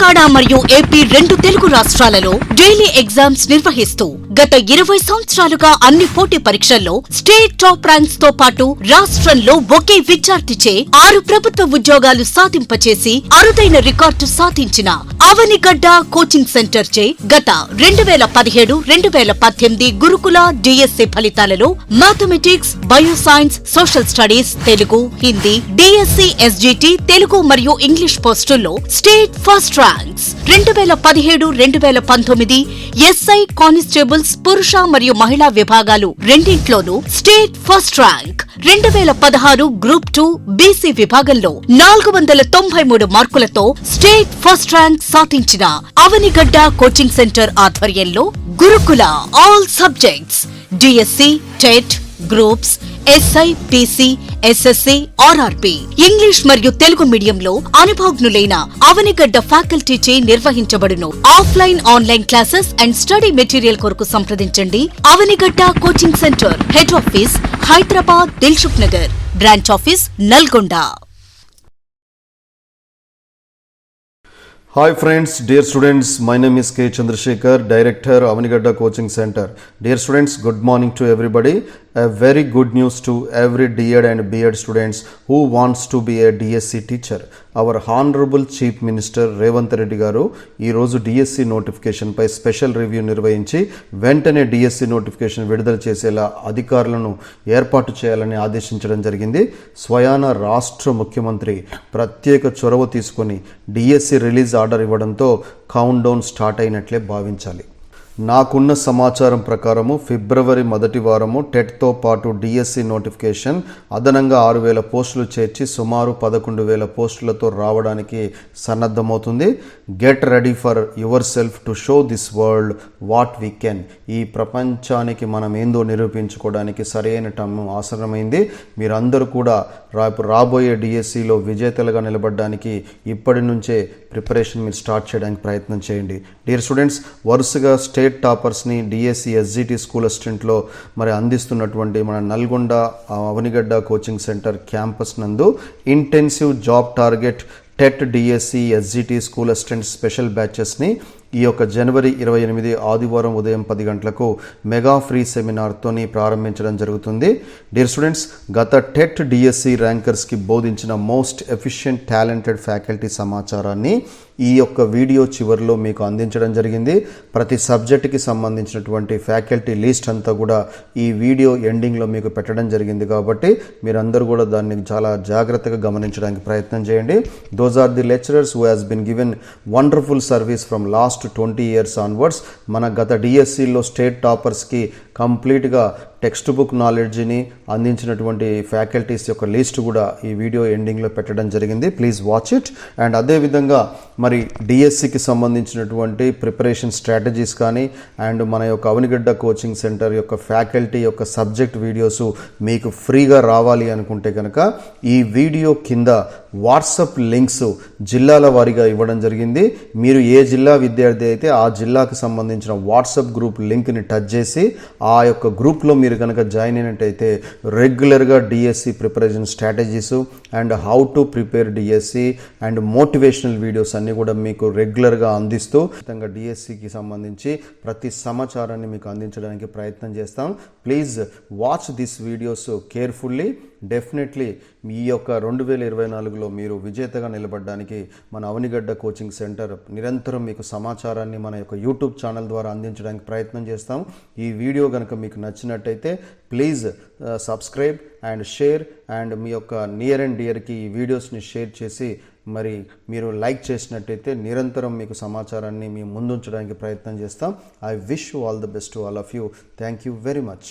తెలంగాణ మరియు ఏపీ రెండు తెలుగు రాష్ట్రాలలో డైలీ ఎగ్జామ్స్ నిర్వహిస్తూ గత ఇరవై సంవత్సరాలుగా అన్ని పోటీ పరీక్షల్లో స్టేట్ టాప్ ర్యాంక్స్తో పాటు రాష్ట్రంలో ఒకే విద్యార్థిచే ఆరు ప్రభుత్వ ఉద్యోగాలు సాధింపచేసి అరుదైన రికార్డు సాధించిన అవనిగడ్డ కోచింగ్ సెంటర్ చే గత రెండు వేల పదిహేడు రెండు వేల పద్దెనిమిది గురుకుల డిఎస్సి ఫలితాలలో mathematics bioscience social studies Telugu Hindi DSC SGT Telugu మరియు ఇంగ్లీష్ పోస్టుల్లో స్టేట్ ఫస్ట్ ర్యాంక్స్. రెండు వేల పదిహేడు రెండు వేల పంతొమ్మిది ఎస్ఐ కానిస్టేబుల్స్ పురుష మరియు మహిళా విభాగాలు రెండింట్లోనూ స్టేట్ ఫస్ట్ ర్యాంక్. రెండు వేల పదహారు గ్రూప్ టూ బీసీ విభాగంలో నాలుగు వందల తొంభై మూడు మార్కులతో స్టేట్ ఫస్ట్ ర్యాంక్ సాధించిన అవనిగడ్డ కోచింగ్ సెంటర్ ఆధ్వర్యంలో Gurukula all subjects DSC TET groups SI PC SSC RRP English మరియు తెలుగు మీడియంలో అనుభవజ్ఞులైన అవనిగడ్డ ఫ్యాకల్టీచే నిర్వహించబడును. Offline online classes and study material కొరకు సంప్రదించండి. Avanigadda coaching centre head office Hyderabad Dilsukh Nagar branch office Nalgonda hi friends dear students my name is K Chandrashekar director Avanigadda coaching centre dear students good morning to everybody A very good news to every D.Ed and B.Ed students who wants to be a DSC teacher. Our honourable chief minister Revanth Reddy garu ఈరోజు DSC నోటిఫికేషన్పై special review నిర్వహించి వెంటనే DSC notification విడుదల చేసేలా అధికారులను ఏర్పాటు చేయాలని ఆదేశించడం జరిగింది స్వయాన రాష్ట్ర ముఖ్యమంత్రి ప్రత్యేక చొరవ తీసుకొని డిఎస్సి రిలీజ్ ఆర్డర్ ఇవ్వడంతో కౌంట్ డౌన్ స్టార్ట్ అయినట్లే భావించాలి నాకున్న సమాచారం ప్రకారము ఫిబ్రవరి మొదటి వారము టెట్తో పాటు డిఎస్సి నోటిఫికేషన్ అదనంగా ఆరు వేల పోస్టులు చేర్చి సుమారు పదకొండు వేల పోస్టులతో రావడానికి సన్నద్ధమవుతుంది. Get ready for yourself to show this world what we can. ఈ ప్రపంచానికి మనం ఏందో నిరూపించుకోవడానికి సరైన టైం అవసరమైంది మీరందరూ కూడా రేపు రాబోయే డిఎస్సిలో విజేతలుగా నిలబడడానికి ఇప్పటి నుంచే ప్రిపరేషన్ మీరు స్టార్ట్ చేయడానికి ప్రయత్నం చేయండి. డియర్ స్టూడెంట్స్ వరుసగా స్టేట్ టాపర్స్ని డిఎస్సి ఎస్జిటి స్కూల్ అసిస్టెంట్లో మరి అందిస్తున్నటువంటి మన Nalgonda Avanigadda coaching centre campus నందు intensive job target TET DSC SGT school assistant special బ్యాచెస్ని ఈ యొక్క జనవరి ఇరవై ఎనిమిది ఆదివారం ఉదయం పది గంటలకు మెగా ఫ్రీ సెమినార్తోని ప్రారంభించడం జరుగుతుంది. డియర్ స్టూడెంట్స్ గత టెట్ డిఎస్సి ర్యాంకర్స్కి బోధించిన మోస్ట్ ఎఫిషియెంట్ టాలెంటెడ్ ఫ్యాకల్టీ సమాచారాన్ని ఈ యొక్క వీడియో చివరిలో మీకు అందించడం జరిగింది. ప్రతి సబ్జెక్టుకి సంబంధించినటువంటి ఫ్యాకల్టీ లిస్ట్ అంతా కూడా ఈ వీడియో ఎండింగ్లో మీకు పెట్టడం జరిగింది కాబట్టి మీరందరూ కూడా దాన్ని చాలా జాగ్రత్తగా గమనించడానికి ప్రయత్నం చేయండి. Those are the lecturers who has been given wonderful service from last twenty years onwards మన గత డిఎస్సిలో స్టేట్ టాపర్స్కి కంప్లీట్గా టెక్స్ట్ బుక్ నాలెడ్జ్ని అందించినటువంటి ఫ్యాకల్టీస్ యొక్క లిస్ట్ కూడా ఈ వీడియో ఎండింగ్లో పెట్టడం జరిగింది. Please watch it. అండ్ అదేవిధంగా మరి డిఎస్సికి సంబంధించినటువంటి ప్రిపరేషన్ స్ట్రాటజీస్ కానీ అండ్ మన యొక్క అవనిగడ్డ కోచింగ్ సెంటర్ యొక్క ఫ్యాకల్టీ యొక్క సబ్జెక్ట్ వీడియోస్ మీకు ఫ్రీగా రావాలి అనుకుంటే కనుక ఈ వీడియో కింద వాట్సప్ లింక్స్ జిల్లాల వారీగా ఇవ్వడం జరిగింది. మీరు ఏ జిల్లా విద్యార్థి అయితే ఆ జిల్లాకు సంబంధించిన వాట్సప్ గ్రూప్ లింక్ని టచ్ చేసి ఆ యొక్క గ్రూప్లో మీరు మీరు కనుక జాయిన్ అయినట్టయితే రెగ్యులర్గా DSC preparation strategies and how to prepare DSC and motivational videos అన్నీ కూడా మీకు రెగ్యులర్గా అందిస్తూ ఖచ్చితంగా డిఎస్సికి సంబంధించి ప్రతి సమాచారాన్ని మీకు అందించడానికి ప్రయత్నం చేస్తాం. Please watch this videos carefully definitely ఈ యొక్క రెండు వేల ఇరవై నాలుగులో మీరు విజేతగా నిలబడడానికి మన అవనిగడ్డ కోచింగ్ సెంటర్ నిరంతరం మీకు సమాచారాన్ని మన యొక్క యూట్యూబ్ ఛానల్ ద్వారా అందించడానికి ప్రయత్నం చేస్తాం. ఈ వీడియో కనుక మీకు నచ్చినట్టయితే please subscribe and share and మీ యొక్క నియర్ అండ్ డియర్కి ఈ వీడియోస్ని షేర్ చేసి మరి మీరు లైక్ చేసినట్టయితే నిరంతరం మీకు సమాచారాన్ని మీ ముందుంచడానికి ప్రయత్నం చేస్తాం. I wish all the best all of you thank you very much